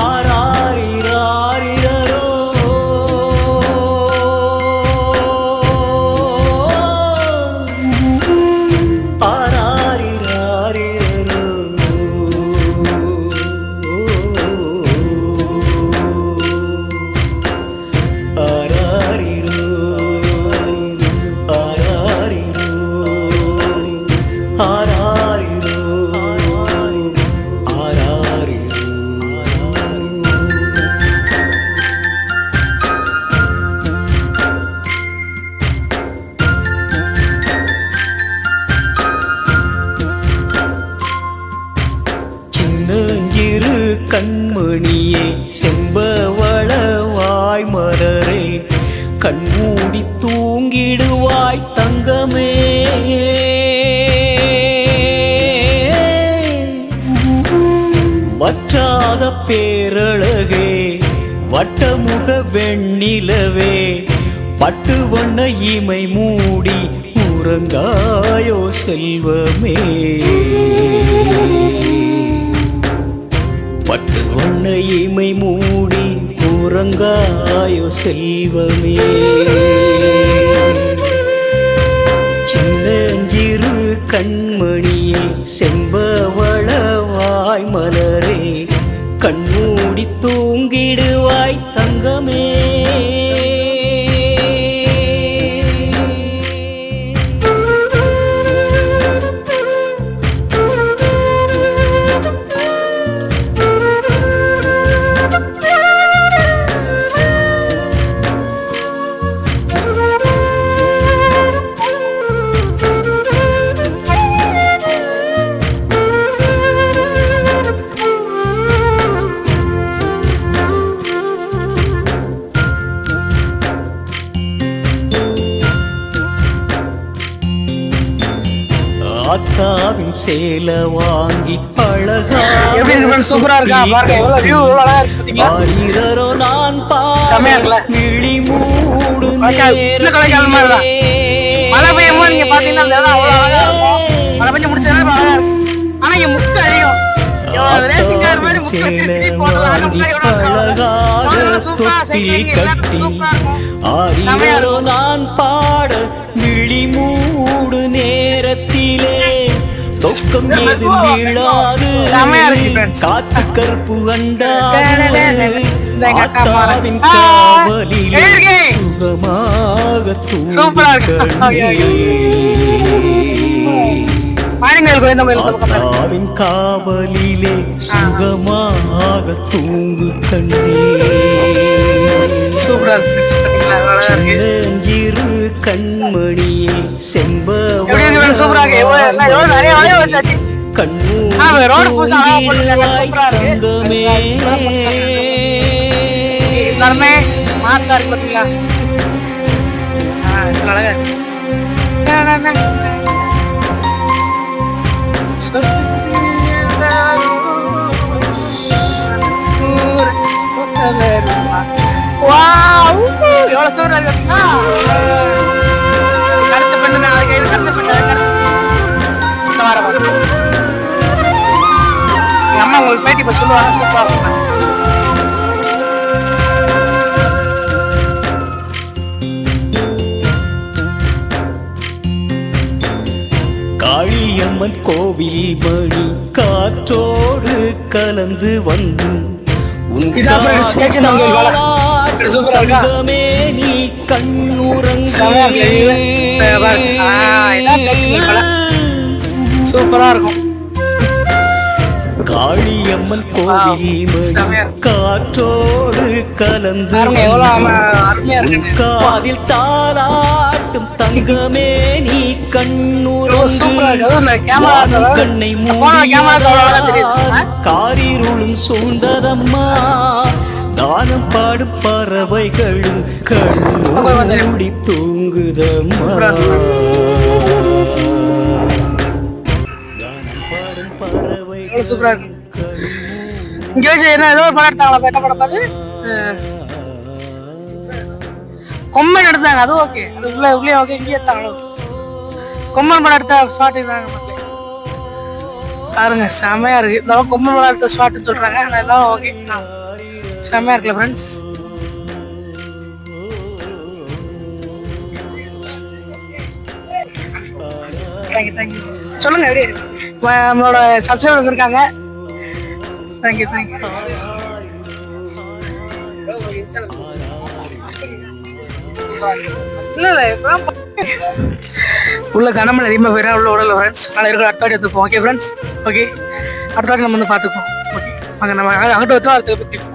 ஆரா கண்மணியே செம்பவள வாய் மலரே கண்மூடி தூங்கிடுவாய் தங்கமே. வற்றாத பேரழகே வட்டமுக வெண்ணிலவே பட்டு வண்ண இமை மூடி உறங்காயோ செல்வமே. பட்டு மூடி உறங்காயோ செல்வமே. சின்னஞ்சிறு கண்மணியை செம்பவ ஆத்தாவின் சேல வாங்கி அழகா எப்படி? சூப்பரா இருக்கா? பாருங்க எவ்வளவு வியூ எவ்வளவு அழகா இருக்கு பாத்தீங்களா? ஆரிரரோ நான் இருக்குல்ல? விழி மூடு கொடைக்கானல், சின்ன கொடைக்கானல் மாதிரி தான். மழை பெய்யும் போது நீங்க பாத்தீங்கன்னா அந்த இடம் அவ்வளவு அழகா இருக்கும். மழை பெஞ்சு முடிச்சதுனா இப்ப அழகா இருக்கு ஆனா இங்க முத்து அதிகம். இவ்வளவு racing car மாதிரி முத்து வச்சு நேரத்திலே தொக்கம் ஏது வீழாது. காத்து கருப்பு ஆ, காவலிலே? சுகமாக. ஆத்தாவின் காவலிலே சுகமாக தூங்கு கண்ணே சூப்பரா இருக்கு. கண்மணியே செம்ப எப்படி இருக்கு? friends? சூப்பரா இருக்கு. கண்ணு. சூப்பரா எல்லாருமே மாசா பாத்தீங்களா? அழகா இருக்கு. எவ்வளவு? கருத்து பெண்ணு கருத்து பெண்ணு அம்மா உங்களுக்கு பேட்டி இப்ப சொல்லுவாங்க காளியம்மன் கோவில் மணி காற்றோடு கலந்து வந்து உன் சூப்பரா இருக்கா? நீ போல. சூப்பரா இருக்கும். காளியம்மன் கோவில். காற்றோடு கலந்து காதில் தாளாட்டும் தங்கமே நீ கண்ணுறங்கு. கண்ணை ஆ? காரிருளும் சூழ்ந்ததம்மா. தானம் பாடும் பறவைகளும் கண்மூடி தூங்குதம்மா. சூப்பரா இருக்கு. இங்க வச்சு என்ன ஏதோ படம் எடுத்தாங்களா என்ன படம் பார்த்து கொம்மன் எடுத்தாங்க அது ஓகே அது உள்ள உள்ளே ஓகே இங்கே எடுத்தாங்களோ கொம்மன் படம் எடுத்த ஷார்ட் இருந்தாங்க பாருங்க செமையா இருக்கு. பக்கம் கொம்மன் படம் எடுத்த ஷார்ட் சொல்றாங்க ஆனா எல்லாம் ஓகே செம்மையா இருக்குல்ல ஃப்ரெண்ட்ஸ் தேங்க்யூ தேங்க்யூ சொல்லுங்க எப்படி இருக்கு? நம்மளோட சப்ஸ்கிரைபர் வந்திருக்காங்க. தேங்க்யூ தேங்க்யூ உள்ள கனமழை அதிகமாக போயிடா உள்ள உடல ஃப்ரெண்ட்ஸ் நல்லா இருக்கிற அடுத்த வாட்டி எடுத்துப்போம். ஓகே ஃப்ரெண்ட்ஸ் ஓகே அடுத்த வாட்டி நம்ம வந்து பார்த்துப்போம் ஓகே அங்கே நம்ம அங்கிட்ட வச்சோம் அடுத்த